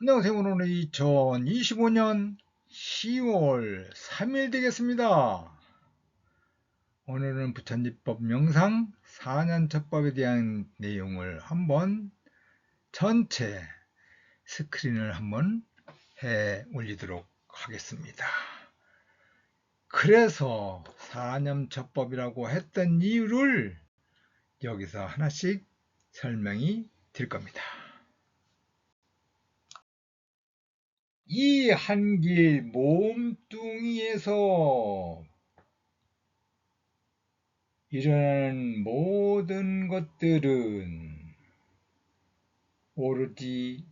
안녕하세요. 오늘은 2025년 10월 3일 되겠습니다. 오늘은 부처님법 명상 4년 첫법에 대한 내용을 한번 전체 스크린을 한번 해 올리도록 하겠습니다. 그래서 4년 첫법이라고 했던 이유를 여기서 하나씩 설명이 될 겁니다. 이 한길 몸뚱이에서 일어나는 모든 것들은 오로지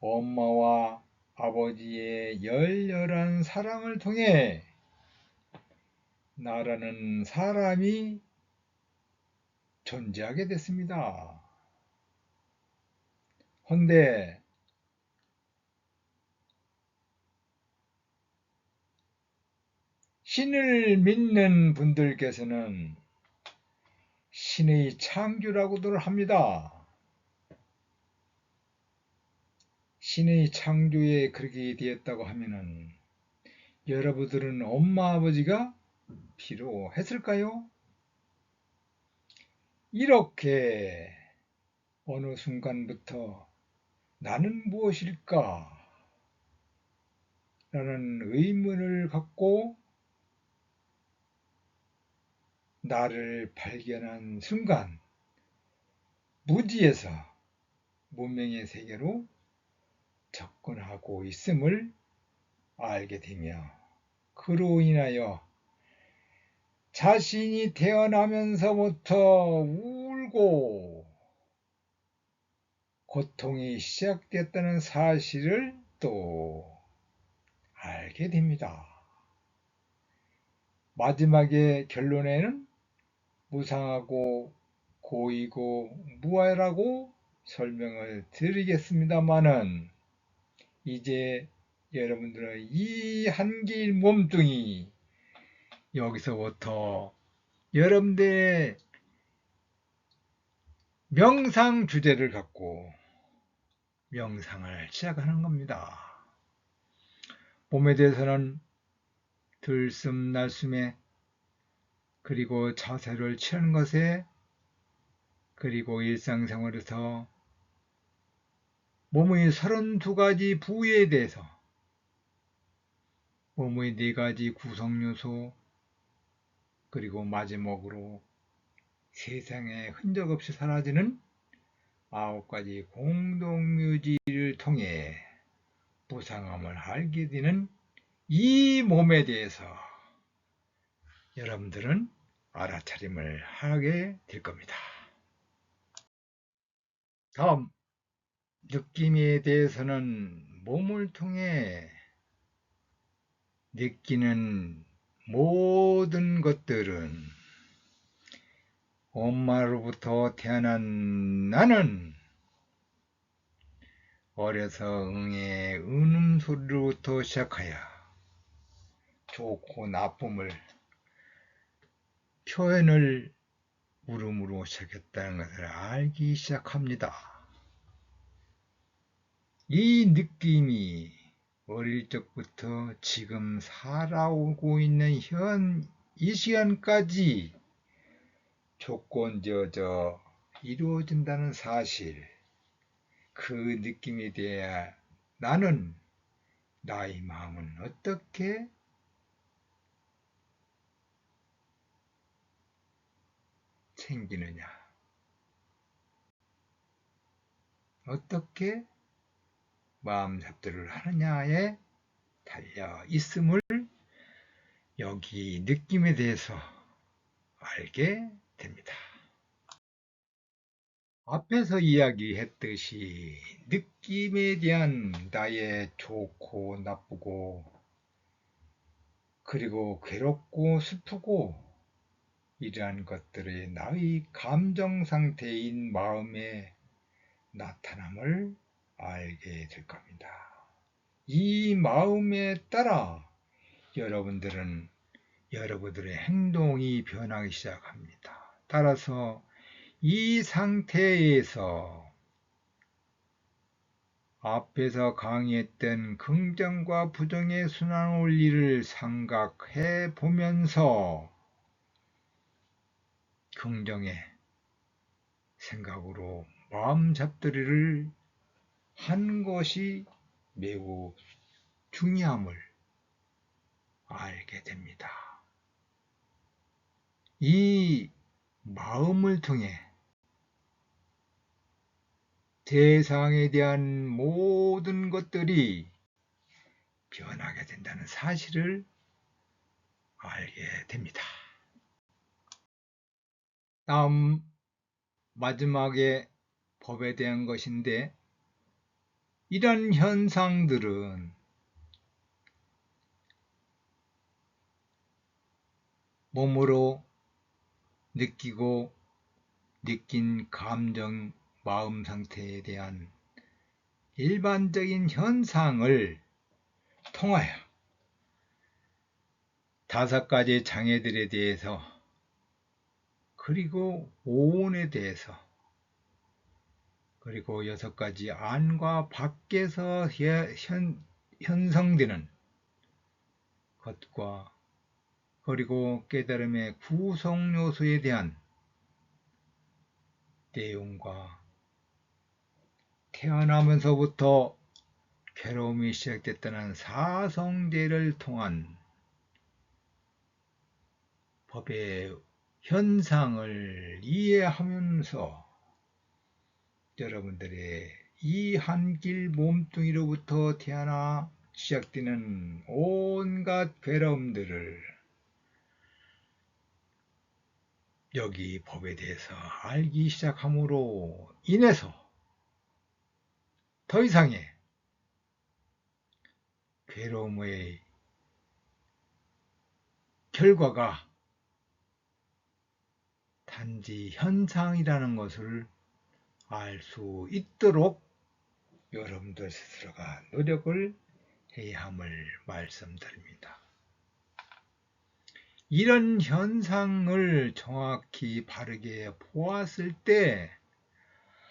엄마와 아버지의 열렬한 사랑을 통해 나라는 사람이 존재하게 됐습니다. 헌데 신을 믿는 분들께서는 신의 창조라고들 합니다. 신의 창조에 그렇게 되었다고 하면은 여러분들은 엄마 아버지가 필요했을까요? 이렇게 어느 순간부터 나는 무엇일까? 라는 의문을 갖고 나를 발견한 순간 무지에서 문명의 세계로 접근하고 있음을 알게 되며 그로 인하여 자신이 태어나면서부터 울고 고통이 시작됐다는 사실을 또 알게 됩니다. 마지막에 결론에는 무상하고 고이고 무아라고 설명을 드리겠습니다만은 이제 여러분들의 이 한길 몸뚱이 여기서부터 여러분들의 명상 주제를 갖고 명상을 시작하는 겁니다. 몸에 대해서는 들숨 날숨에 그리고 자세를 취하는 것에 그리고 일상생활에서 몸의 32가지 부위에 대해서 몸의 4가지 구성요소 그리고 마지막으로 세상에 흔적 없이 사라지는 아홉 가지 공동묘지를 통해 부상함을 알게 되는 이 몸에 대해서 여러분들은 알아차림을 하게 될 겁니다. 다음 느낌에 대해서는 몸을 통해 느끼는 모든 것들은 엄마로부터 태어난 나는 어려서 응의 은음소리로부터 시작하여 좋고 나쁨을 표현을 물음으로 시작했다는 것을 알기 시작합니다. 이 느낌이 어릴 적부터 지금 살아오고 있는 현 이 시간까지 조건지어져 이루어진다는 사실, 그 느낌에 대해 나는 나의 마음은 어떻게 생기느냐? 어떻게 마음 잡들을 하느냐에 달려 있음을 여기 느낌에 대해서 알게 됩니다. 앞에서 이야기했듯이 느낌에 대한 나의 좋고 나쁘고 그리고 괴롭고 슬프고 이러한 것들이 나의 감정 상태인 마음의 나타남을 알게 될 겁니다. 이 마음에 따라 여러분들은 여러분들의 행동이 변하기 시작합니다. 따라서 이 상태에서 앞에서 강의했던 긍정과 부정의 순환 원리를 생각해 보면서 긍정의 생각으로 마음 잡들이를 한 것이 매우 중요함을 알게 됩니다. 이 마음을 통해 세상에 대한 모든 것들이 변하게 된다는 사실을 알게 됩니다. 다음 마지막에 법에 대한 것인데 이런 현상들은 몸으로 느끼고 느낀 감정, 마음 상태에 대한 일반적인 현상을 통하여 다섯 가지 장애들에 대해서 그리고 오온에 대해서 그리고 여섯 가지 안과 밖에서 현, 현성되는 것과 그리고 깨달음의 구성 요소에 대한 내용과 태어나면서부터 괴로움이 시작됐다는 사성제를 통한 법의 현상을 이해하면서 여러분들의 이 한길 몸뚱이로부터 태어나 시작되는 온갖 괴로움들을 여기 법에 대해서 알기 시작함으로 인해서 더 이상의 괴로움의 결과가 단지 현상이라는 것을 알 수 있도록 여러분들 스스로가 노력을 해야 함을 말씀드립니다. 이런 현상을 정확히 바르게 보았을 때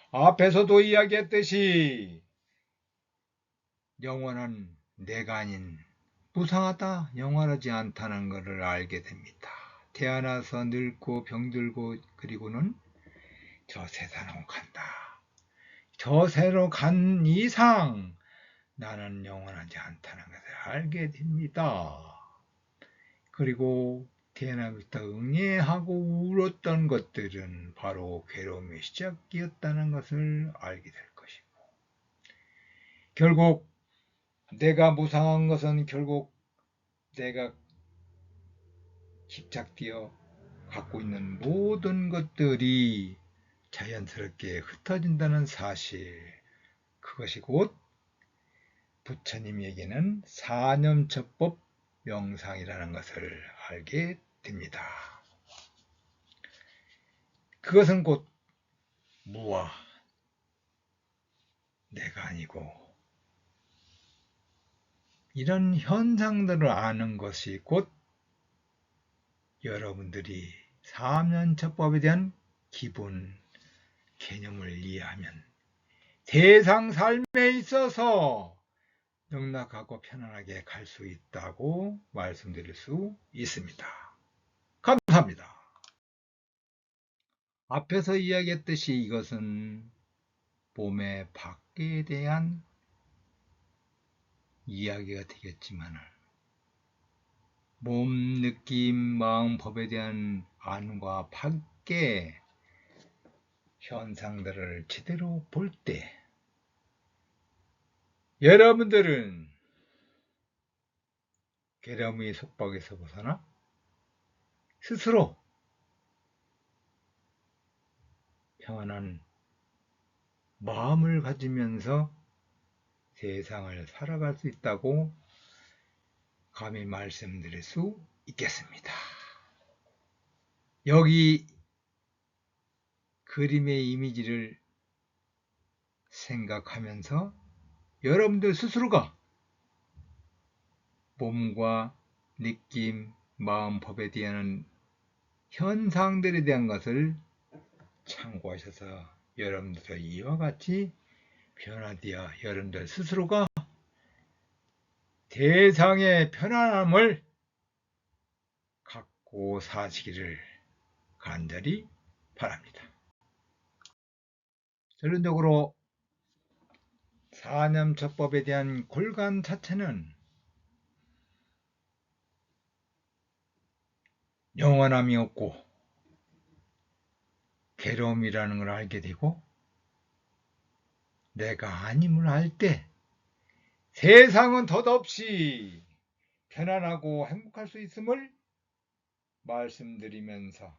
앞에서도 이야기했듯이 영원한 내가 아닌 무상하다, 영원하지 않다는 것을 알게 됩니다. 태어나서 늙고 병들고 그리고는 저 세상으로 간다. 저 세로 간 이상 나는 영원하지 않다는 것을 알게 됩니다. 그리고 태어나부터 응애하고 울었던 것들은 바로 괴로움의 시작이었다는 것을 알게 될 것이고 결국 내가 무상한 것은 결국 내가 집착되어 갖고 있는 모든 것들이 자연스럽게 흩어진다는 사실 그것이 곧 부처님에게는 사념처법 명상이라는 것을 알게 됩니다. 그것은 곧 무와 내가 아니고 이런 현상들을 아는 것이 곧 여러분들이 사면처법에 대한 기본 개념을 이해하면 세상 삶에 있어서 넉넉하고 편안하게 갈 수 있다고 말씀드릴 수 있습니다. 감사합니다. 앞에서 이야기했듯이 이것은 몸의 밖에 대한 이야기가 되겠지만 몸, 느낌, 마음, 법에 대한 안과 밖에 현상들을 제대로 볼 때 여러분들은 괴로움의 속박에서 벗어나 스스로 평안한 마음을 가지면서 세상을 살아갈 수 있다고 감히 말씀드릴 수 있겠습니다. 여기 그림의 이미지를 생각하면서 여러분들 스스로가 몸과 느낌, 마음, 법에 대한 현상들에 대한 것을 참고하셔서 여러분들도 이와 같이 변화되어 여러분들 스스로가 대상의 편안함을 갖고 사시기를 간절히 바랍니다. 결론적으로 사념처법에 대한 골간 자체는 영원함이 없고 괴로움이라는 걸 알게 되고 내가 아님을 알때 세상은 덧없이 편안하고 행복할 수 있음을 말씀드리면서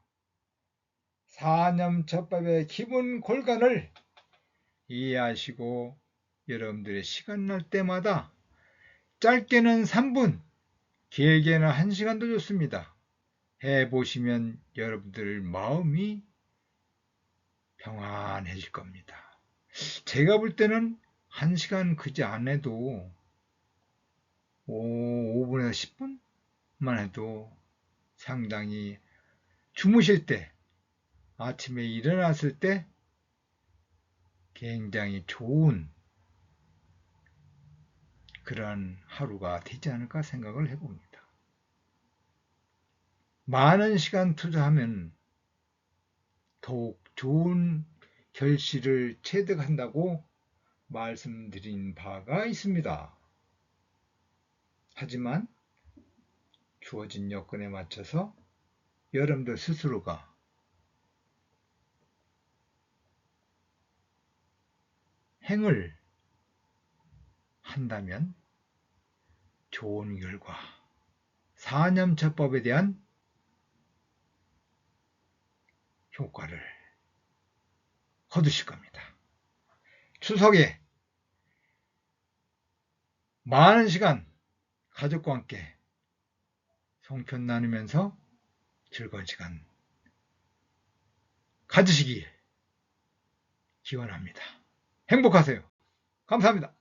사념처법의 기본 골간을 이해하시고 여러분들의 시간 날 때마다 짧게는 3분, 길게는 1시간도 좋습니다. 해보시면 여러분들 마음이 평안해질 겁니다. 제가 볼 때는 1시간 그지 안 해도 5, 5분에서 10분만 해도 상당히 주무실 때, 아침에 일어났을 때 굉장히 좋은 그런 하루가 되지 않을까 생각을 해봅니다. 많은 시간 투자하면 더욱 좋은 결실을 체득한다고 말씀드린 바가 있습니다. 하지만 주어진 여건에 맞춰서 여러분들 스스로가 행을 한다면 좋은 결과, 사념처법에 대한 효과를 거두실 겁니다. 추석에 많은 시간 가족과 함께 송편 나누면서 즐거운 시간 가지시길 기원합니다. 행복하세요. 감사합니다.